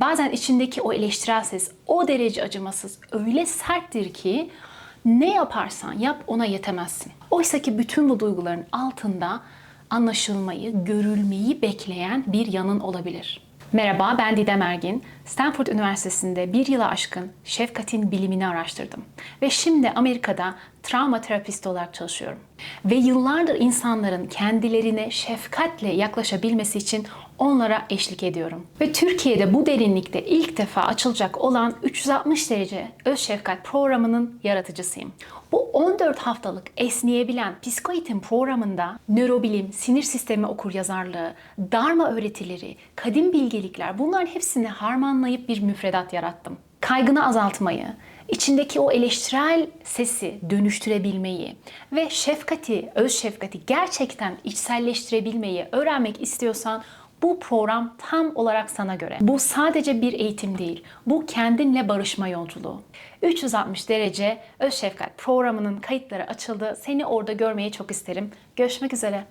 Bazen içindeki o eleştirel ses o derece acımasız, öyle serttir ki ne yaparsan yap ona yetemezsin. Oysa ki bütün bu duyguların altında anlaşılmayı, görülmeyi bekleyen bir yanın olabilir. Merhaba, ben Didem Ergin. Stanford Üniversitesi'nde bir yıla aşkın şefkatin bilimini araştırdım. Ve şimdi Amerika'da travma terapisti olarak çalışıyorum. Ve yıllardır insanların kendilerine şefkatle yaklaşabilmesi için onlara eşlik ediyorum. Ve Türkiye'de bu derinlikte ilk defa açılacak olan 360 derece öz şefkat programının yaratıcısıyım. Bu 14 haftalık esneyebilen psikoeğitim programında nörobilim, sinir sistemi okuryazarlığı, darma öğretileri, kadim bilgelikler bunların hepsini harmanlayıp bir müfredat yarattım. Kaygını azaltmayı, içindeki o eleştirel sesi dönüştürebilmeyi ve şefkati, öz şefkati gerçekten içselleştirebilmeyi öğrenmek istiyorsan bu program tam olarak sana göre. Bu sadece bir eğitim değil. Bu kendinle barışma yolculuğu. 360 derece Öz Şefkat programının kayıtları açıldı. Seni orada görmeyi çok isterim. Görüşmek üzere.